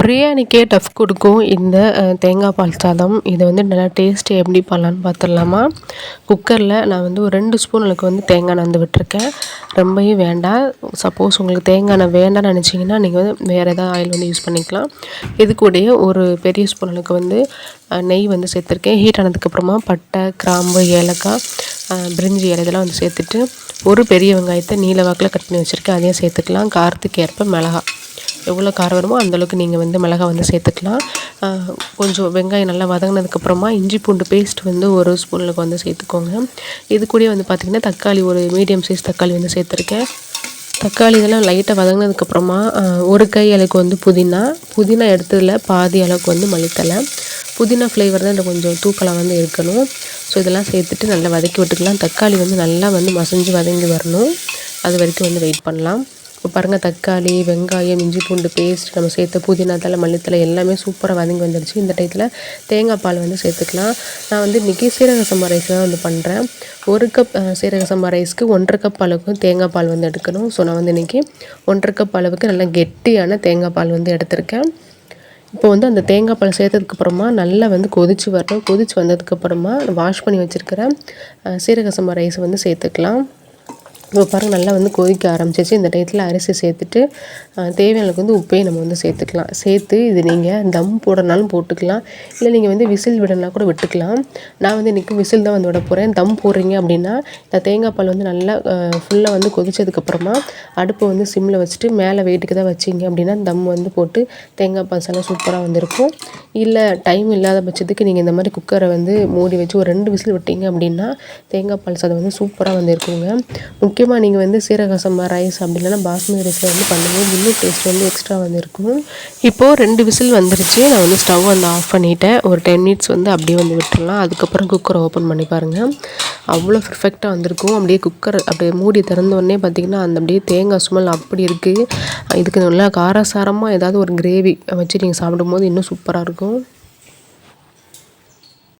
பிரியாணிக்கே tough கொடுக்கும் இந்த தேங்காய் பால் சாதம். இதை வந்து நல்லா டேஸ்ட்டு எப்படி பண்ணலான்னு பார்த்துடலாமா குக்கரில் நான் வந்து ஒரு ரெண்டு ஸ்பூன் வந்து தேங்காய் எண்ணெய் வந்து விட்டுருக்கேன். ரொம்பவும் வேண்டாம். சப்போஸ் உங்களுக்கு தேங்காய் எண்ணெய் வேண்டாம்னு நினச்சிங்கன்னா நீங்கள் வந்து வேறு ஏதாவது ஆயில் வந்து யூஸ் பண்ணிக்கலாம். இது கூடயே ஒரு பெரிய ஸ்பூன் வந்து நெய் வந்து சேர்த்துருக்கேன். ஹீட் ஆனதுக்கப்புறமா பட்டை கிராம்பு ஏலக்காய் பிரிஞ்சி இலை இதெல்லாம் வந்து சேர்த்துட்டு ஒரு பெரிய வெங்காயத்தை நீல வாக்கில் கட் பண்ணி வச்சுருக்கேன். அதையும் சேர்த்துக்கலாம். காரத்துக்கு ஏற்ப மிளகா எவ்வளோ காரம் வருமோ அந்தளவுக்கு நீங்கள் வந்து மிளகா வந்து சேர்த்துக்கலாம். கொஞ்சம் வெங்காயம் நல்லா வதங்கினதுக்கப்புறமா இஞ்சி பூண்டு பேஸ்ட் வந்து ஒரு ஸ்பூனுக்கு வந்து சேர்த்துக்கோங்க. இது கூட வந்து பார்த்திங்கன்னா தக்காளி ஒரு மீடியம் சைஸ் தக்காளி வந்து சேர்த்துருக்கேன். தக்காளி இதெல்லாம் லைட்டாக வதங்கினதுக்கப்புறமா ஒரு கை அளவுக்கு வந்து புதினா. புதினா எடுத்ததில் பாதி அளவுக்கு வந்து மல்லித்தலை புதினா ஃப்ளேவர் தான் இந்த கொஞ்சம் தூக்கலாம் வந்து இருக்கணும். ஸோ இதெல்லாம் சேர்த்துட்டு நல்லா வதக்கி விட்டுக்கலாம். தக்காளி வந்து நல்லா வந்து மசஞ்சு வதங்கி வரணும். அது வரைக்கும் வந்து வெயிட் பண்ணலாம். இப்போ பாருங்கள் தக்காளி வெங்காயம் இஞ்சி பூண்டு பேஸ்ட் நம்ம சேர்த்த புதினா தலை மல்லித்தலை எல்லாமே சூப்பராக வதங்கி வந்துடுச்சு. இந்த டயத்தில் தேங்காய் பால் வந்து சேர்த்துக்கலாம். நான் வந்து இன்றைக்கி சீரக சம்பா ரைஸ் தான் வந்து பண்ணுறேன் ஒரு கப் சீரக சம்பா ரைஸ்க்கு ஒன்றரை கப் அளவுக்கு தேங்காய் பால் வந்து எடுக்கணும். ஸோ நான் வந்து இன்றைக்கி ஒன்றரை கப் அளவுக்கு நல்லா கெட்டியான தேங்காய் பால் வந்து எடுத்திருக்கேன். இப்போ வந்து அந்த தேங்காய் பால் சேர்த்ததுக்கப்புறமா நல்லா வந்து கொதித்து வரணும். கொதித்து வந்ததுக்கப்புறமா வாஷ் பண்ணி வச்சுருக்கிற சீரக சம்பா ரைஸ் வந்து சேர்த்துக்கலாம். இப்போ பாருங்கள் நல்லா வந்து கொதிக்க ஆரம்பிச்சிச்சு இந்த டயத்தில் அரிசி சேர்த்துட்டு தேவையான வந்து உப்பையும் நம்ம வந்து சேர்த்துக்கலாம். சேர்த்து இது நீங்கள் தம் போடனாலும் போட்டுக்கலாம். இல்லை நீங்கள் வந்து விசில் விடனா கூட விட்டுக்கலாம். நான் வந்து இன்றைக்கி விசில் தான் வந்து விட போகிறேன் தம் போடுறீங்க அப்படின்னா இந்த தேங்காய் பால் வந்து நல்லா ஃபுல்லாக வந்து கொதிச்சதுக்கப்புறமா அடுப்பை வந்து சிம்மில் வச்சுட்டு மேலே வெயிட்டுக்கு தான் வச்சிங்க அப்படின்னா தம் வந்து போட்டு தேங்காய் பால் எல்லாம் சூப்பராக வந்திருக்கும். இல்லை டைம் இல்லாத பட்சத்துக்கு நீங்கள் இந்த மாதிரி குக்கரை வந்து மூடி வச்சு ஒரு ரெண்டு விசில் விட்டீங்க அப்படின்னா தேங்காய் பால் சாதம் வந்து சூப்பராக வந்துருக்குங்க. முக்கியமாக நீங்கள் வந்து சீரக சம்பா ரைஸ் அப்படி இல்லைன்னா பாஸ்மதி ரைஸில் வந்து பண்ணும்போது இன்னும் டேஸ்ட் வந்து எக்ஸ்ட்ரா வந்து இருக்கும் இப்போது ரெண்டு விசில் வந்துருச்சு. நான் வந்து ஸ்டவ் வந்து ஆஃப் பண்ணிவிட்டேன் ஒரு டென் மினிட்ஸ் வந்து அப்படியே வந்து விட்டுடலாம் அதுக்கப்புறம் குக்கரை ஓப்பன் பண்ணி பாருங்கள் அவ்வளோ பர்ஃபெக்டாக வந்திருக்கும். அப்படியே குக்கர் அப்படியே மூடி திறந்தோடனே பார்த்திங்கன்னா அந்த அப்படியே தேங்காய் சுமல் அப்படி இருக்குது இதுக்கு நல்லா காரசாரமாக ஏதாவது ஒரு கிரேவி வச்சு நீங்கள் சாப்பிடும்போது இன்னும் சூப்பராக இருக்கும்.